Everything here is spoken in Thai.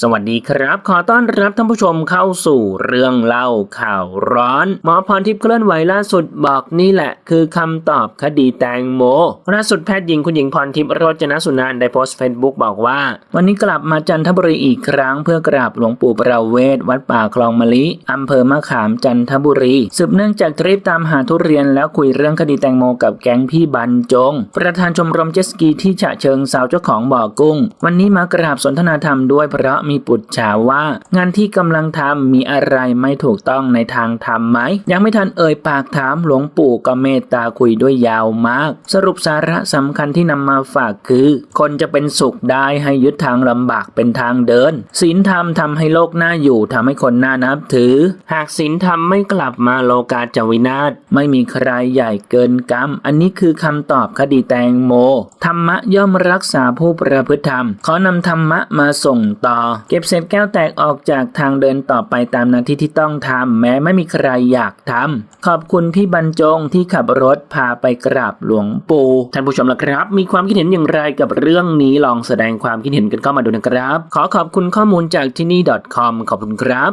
สวัสดีครับ ขอต้อนรับท่านผู้ชมเข้าสู่เรื่องเล่าข่าวร้อน หมอพรทิพย์เคลื่อนไหวล่าสุดบอกนี่แหละ คือคำตอบคดีแตงโมล่าสุดแพทย์หญิงคุณหญิงพรทิพย์โรจนสุนานได้โพสต์เฟซบุ๊กบอกว่า วันนี้กลับมาจันทบุรีอีกครั้งเพื่อกราบหลวงปู่ประเวศวัดป่าคลองมะลิอำเภอมะขามจันทบุรี สืบเนื่องจากทริปตามหาทุเรียนแล้วคุยเรื่องคดีแตงโมกับแก๊งพี่บรรจง ประธานชมรมเจสกีที่ฉะเชิงเซาเจ้าของบ่อกุ้ง วันนี้มากราบสนทนาธรรมด้วยเพราะมีปุจฉาว่า งานที่กำลังทำมีอะไรไม่ถูกต้องในทางธรรมไหม ยังไม่ทันเอ่ยปากถามหลวงปู่ก็เมตตาคุยด้วยยาวมาก สรุปสาระสำคัญที่นำมาฝากคือ คนจะเป็นสุขได้ให้ยึดทางลำบากเป็นทางเดินศีลธรรมทำให้โลกน่าอยู่ทำให้คนน่านับถือ หากศีลธรรมไม่กลับมาโลกาจะวินาศไม่มีใครใหญ่เกินกรรม อันนี้คือคำตอบคดีแตงโม ธรรมะย่อมรักษาผู้ประพฤติธรรมขอนำธรรมะมาส่งต่อเก็บเศษแก้วแตกออกจากทางเดินต่อไปตามหน้าที่ที่ต้องทำแม้ไม่มีใครอยากทำขอบคุณพี่บรรจงที่ขับรถพาไปกราบหลวงปู่ท่านผู้ชมล่ะครับ มีความคิดเห็นอย่างไรกับเรื่องนี้ลองแสดงความคิดเห็นกันเข้ามาดูนะครับ ขอขอบคุณข้อมูลจากที่นี่ .com ขอบคุณครับ